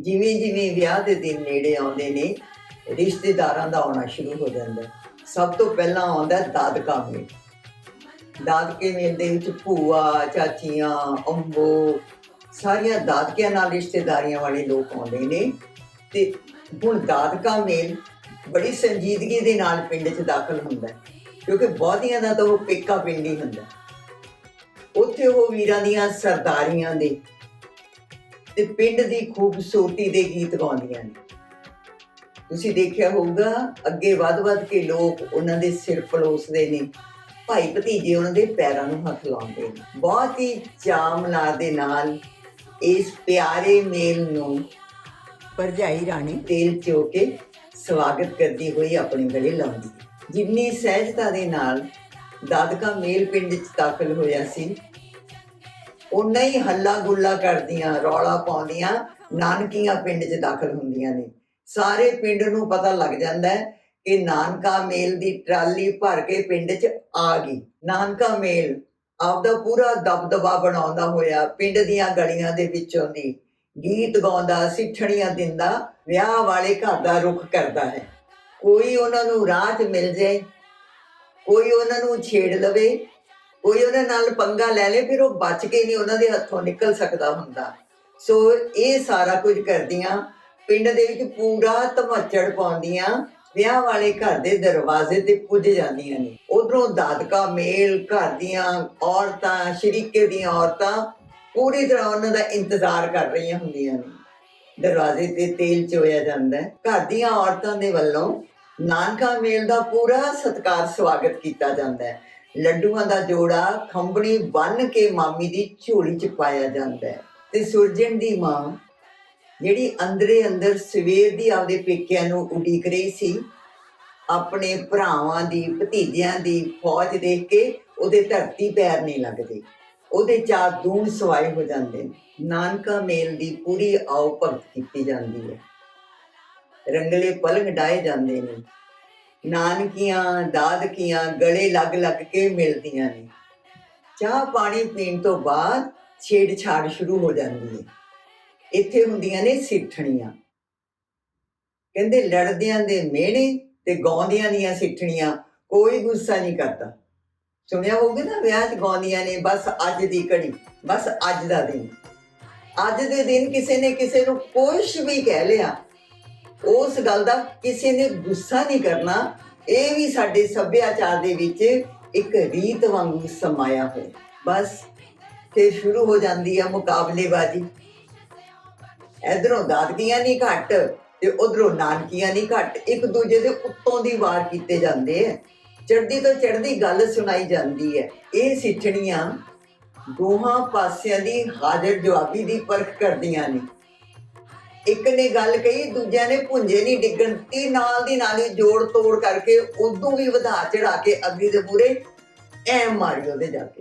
ਜਿਵੇਂ ਜਿਵੇਂ ਵਿਆਹ ਦੇ ਦਿਨ ਨੇੜੇ ਆਉਂਦੇ ਨੇ, ਰਿਸ਼ਤੇਦਾਰਾਂ ਦਾ ਆਉਣਾ ਸ਼ੁਰੂ ਹੋ ਜਾਂਦਾ। ਸਭ ਤੋਂ ਪਹਿਲਾਂ ਆਉਂਦਾ ਦਾਦਕਾ ਮੇਲ ਦਾਦਕੇ ਮੇਲ ਦੇ ਵਿੱਚ ਭੂਆ, ਚਾਚੀਆਂ, ਅੰਬੋ, ਸਾਰੀਆਂ ਦਾਦਕਿਆਂ ਨਾਲ ਰਿਸ਼ਤੇਦਾਰੀਆਂ ਵਾਲੇ ਲੋਕ ਆਉਂਦੇ ਨੇ। ਤੇ ਹੁਣ ਦਾਦਕਾ ਮੇਲ ਬੜੀ ਸੰਜੀਦਗੀ ਦੇ ਨਾਲ ਪਿੰਡ 'ਚ ਦਾਖਲ ਹੁੰਦਾ ਕਿਉਂਕਿ ਬਹੁਤੀਆਂ ਦਾ ਤਾਂ ਉਹ ਪੇਕਾ ਪਿੰਡ ਹੀ ਹੁੰਦਾ ਉੱਥੇ ਉਹ ਵੀਰਾਂ ਦੀਆਂ ਸਰਦਾਰੀਆਂ ਦੇ ਤੇ ਪਿੰਡ ਦੀ ਖੂਬਸੂਰਤੀ ਦੇ ਗੀਤ ਗਾਉਂਦੀਆਂ ਨੇ। ਤੁਸੀਂ ਦੇਖਿਆ ਹੋਊਗਾ ਅੱਗੇ ਵੱਧ-ਵੱਧ ਕੇ ਲੋਕ ਉਹਨਾਂ ਦੇ ਸਿਰ ਪਲੋਸਦੇ ਨੇ। ਭਾਈ ਭਤੀਜੇ ਉਹਨਾਂ ਦੇ ਪੈਰਾਂ ਨੂੰ ਹੱਥ ਲਾਉਂਦੇ ਨੇ। ਬਹੁਤ ਹੀ ਚਾਮਨਾ ਦੇ ਨਾਲ ਇਸ ਪਿਆਰੇ ਮੇਲ ਨੂੰ ਭਰਜਾਈ ਰਾਣੀ। ਤੇਲ ਚੋ ਕੇ ਸਵਾਗਤ ਕਰਦੀ ਹੋਈ ਆਪਣੇ ਗਲੇ ਲਾਉਂਦੀ। ਜਿੰਨੀ ਸਹਿਜਤਾ ਦੇ ਨਾਲ ਦਾਦਕਾ ਮੇਲ ਪਿੰਡ ਚ ਦਾਖਲ ਹੋਇਆ ਸੀ ਉਨਾ ਹੀ ਹੱਲਾ ਗੁੱਲਾ ਕਰਦੀਆਂ, ਰੌਲਾ ਪਾਉਂਦੀਆਂ, ਨਾਨਕੀਆਂ ਪਿੰਡ 'ਚ ਦਾਖਲ ਹੁੰਦੀਆਂ ਨੇ। ਸਾਰੇ ਪਿੰਡ ਨੂੰ ਪਤਾ ਲੱਗ ਜਾਂਦਾ ਹੈ ਕਿ ਨਾਨਕਾ ਮੇਲ ਦੀ ਟਰਾਲੀ ਭਰ ਕੇ ਪਿੰਡ 'ਚ ਆ ਗਈ। ਨਾਨਕਾ ਮੇਲ ਆਪਦਾ ਪੂਰਾ ਦਬਦਬਾ ਬਣਾਉਂਦਾ ਹੋਇਆ ਪਿੰਡ ਦੀਆਂ ਗਲੀਆਂ ਦੇ ਵਿੱਚੋਂ ਦੀ ਗੀਤ ਗਾਉਂਦਾ, ਸਿੱਠਣੀਆਂ ਦਿੰਦਾ, ਵਿਆਹ ਵਾਲੇ ਘਰ ਦਾ ਰੁਖ ਕਰਦਾ ਹੈ। ਕੋਈ ਉਹਨਾਂ ਨੂੰ ਰਾਹ 'ਚ ਮਿਲ ਜਾਏ, ਕੋਈ ਉਹਨਾਂ ਨੂੰ ਛੇੜ ਲਵੇ ਕੋਈ ਉਹਨਾਂ ਨਾਲ ਪੰਗਾ ਲੈ ਲੇ, ਫਿਰ ਉਹ ਬਚ ਕੇ ਨਹੀਂ ਉਹਨਾਂ ਦੇ ਹੱਥੋਂ ਨਿਕਲ ਸਕਦਾ ਹੁੰਦਾ। ਸੋ ਇਹ ਸਾਰਾ ਕੁਝ ਕਰਦੀਆਂ। ਪਿੰਡ ਦੇ ਵਿੱਚ ਪੂਰਾ ਧਮੱਚੜ ਪਾਉਂਦੀਆਂ। ਵਿਆਹ ਵਾਲੇ ਘਰ ਦੇ ਦਰਵਾਜ਼ੇ ਤੇ ਪੁੱਜ ਜਾਂਦੀਆਂ ਨੇ। ਉਧਰੋਂ ਦਾਦਕਾ ਮੇਲ ਘਰ ਦੀਆਂ ਔਰਤਾਂ, ਸ਼ਰੀਕੇ ਦੀਆਂ ਔਰਤਾਂ। ਪੂਰੀ ਤਰ੍ਹਾਂ ਉਹਨਾਂ ਦਾ ਇੰਤਜ਼ਾਰ ਕਰ ਰਹੀਆਂ ਹੁੰਦੀਆਂ ਨੇ। ਦਰਵਾਜ਼ੇ ਤੇ ਤੇਲ ਚੋਇਆ ਜਾਂਦਾ ਘਰ ਦੀਆਂ ਔਰਤਾਂ ਦੇ ਵੱਲੋਂ ਨਾਨਕਾ ਮੇਲ ਦਾ ਪੂਰਾ ਸਤਿਕਾਰ ਸਵਾਗਤ ਕੀਤਾ ਜਾਂਦਾ ਹੈ। ਲੱਡੂਆਂ ਦਾ ਜੋੜਾ ਖੰਬਣੀ ਬੰਨ ਕੇ ਮਾਮੀ ਦੀ ਝੋਲੀ 'ਚ ਪਾਇਆ ਜਾਂਦਾ ਹੈ। ਤੇ ਸੁਰਜਣ ਦੀ ਮਾਂ, ਜਿਹੜੀ ਅੰਦਰੇ ਅੰਦਰ ਸਵੇਰ ਦੀ ਆਪਦੇ ਪੇਕਿਆਂ ਨੂੰ ਉਡੀਕ ਰਹੀ ਸੀ, ਆਪਣੇ ਭਰਾਵਾਂ ਦੀ, ਭਤੀਜਿਆਂ ਦੀ ਫੌਜ ਦੇਖ ਕੇ ਉਹਦੇ ਧਰਤੀ ਪੈਰ ਨਹੀਂ ਲੱਗਦੇ। ਉਹਦੇ ਚਾਰ ਦੂਣ ਸਵਾਏ ਹੋ ਜਾਂਦੇ ਨੇ। ਨਾਨਕਾ ਮੇਲ ਦੀ ਪੂਰੀ ਆਓ ਭਗਤ ਕੀਤੀ ਜਾਂਦੀ ਹੈ। ਰੰਗਲੇ ਪਲੰਗ ਡਾਏ ਜਾਂਦੇ ਨੇ। ਨਾਨਕੀਆਂ, ਦਾਦਕੀਆਂ ਗਲੇ ਲੱਗ ਲੱਗ ਕੇ ਮਿਲਦੀਆਂ ਨੇ। ਚਾਹ ਪਾਣੀ ਪੀਣ ਤੋਂ ਬਾਅਦ ਛੇੜਛਾੜ ਸ਼ੁਰੂ ਹੋ ਜਾਂਦੀ ਹੈ। ਇੱਥੇ ਹੁੰਦੀਆਂ ਨੇ ਸਿੱਠਣੀਆਂ। ਕਹਿੰਦੇ ਲੜਦਿਆਂ ਦੇ ਮਿਹਣੇ ਤੇ ਗਾਉਂਦਿਆਂ ਦੀਆਂ ਸਿੱਠਣੀਆਂ ਕੋਈ ਗੁੱਸਾ ਨਹੀਂ ਕਰਦਾ। ਸੁਣਿਆ ਹੋਊਗਾ ਨਾ ਵਿਆਹ 'ਚ ਗਾਉਂਦੀਆਂ ਨੇ, ਬਸ ਅੱਜ ਦੀ ਘੜੀ, ਬਸ ਅੱਜ ਦਾ ਦਿਨ। ਅੱਜ ਦੇ ਦਿਨ ਕਿਸੇ ਨੇ ਕਿਸੇ ਨੂੰ ਕੁਛ ਵੀ ਕਹਿ ਲਿਆ ਉਸ ਗੱਲ ਦਾ ਕਿਸੇ ਨੇ ਗੁੱਸਾ ਨਹੀਂ ਕਰਨਾ। ਇਹ ਵੀ ਸਾਡੇ ਸੱਭਿਆਚਾਰ ਦੇ ਵਿੱਚ ਇੱਕ ਰੀਤ ਵਾਂਗੂ ਸਮਾਇਆ ਹੋਇਆ। ਬਸ, ਫਿਰ ਸ਼ੁਰੂ ਹੋ ਜਾਂਦੀ ਆ ਮੁਕਾਬਲੇਬਾਜ਼ੀ। ਇਧਰੋਂ ਦਾਦਕੀਆਂ ਨਹੀਂ ਘੱਟ ਤੇ ਉਧਰੋਂ ਨਾਨਕੀਆਂ ਨਹੀਂ ਘੱਟ। ਇੱਕ ਦੂਜੇ ਦੇ ਉੱਤੋਂ ਦੀ ਵਾਰ ਕੀਤੇ ਜਾਂਦੇ ਆ। ਚੜਦੀ ਤੋਂ ਚੜਦੀ ਗੱਲ ਸੁਣਾਈ ਜਾਂਦੀ ਹੈ ਇਹ ਸਿੱਠਣੀਆਂ ਦੋਹਾਂ ਪਾਸਿਆਂ ਦੀ ਹਾਜ਼ਰ ਜਵਾਬੀ ਦੀ ਪਰਖ ਕਰਦੀਆਂ ਨੇ। ਇੱਕ ਨੇ ਗੱਲ ਕਹੀ, ਦੂਜਿਆਂ ਨੇ ਭੁੰਜੇ ਨਹੀਂ ਡਿੱਗਣ ਦਿੱਤੀ। ਨਾਲ ਦੀ ਨਾਲ ਹੀ ਜੋੜ ਤੋੜ ਕਰਕੇ ਉਦੋਂ ਵੀ ਵਧਾ ਚੜਾ ਕੇ ਅੱਗੇ ਦੇ ਪੂਰੇ ਐ ਮਾਰੀ ਉਹਦੇ ਜਾ ਕੇ।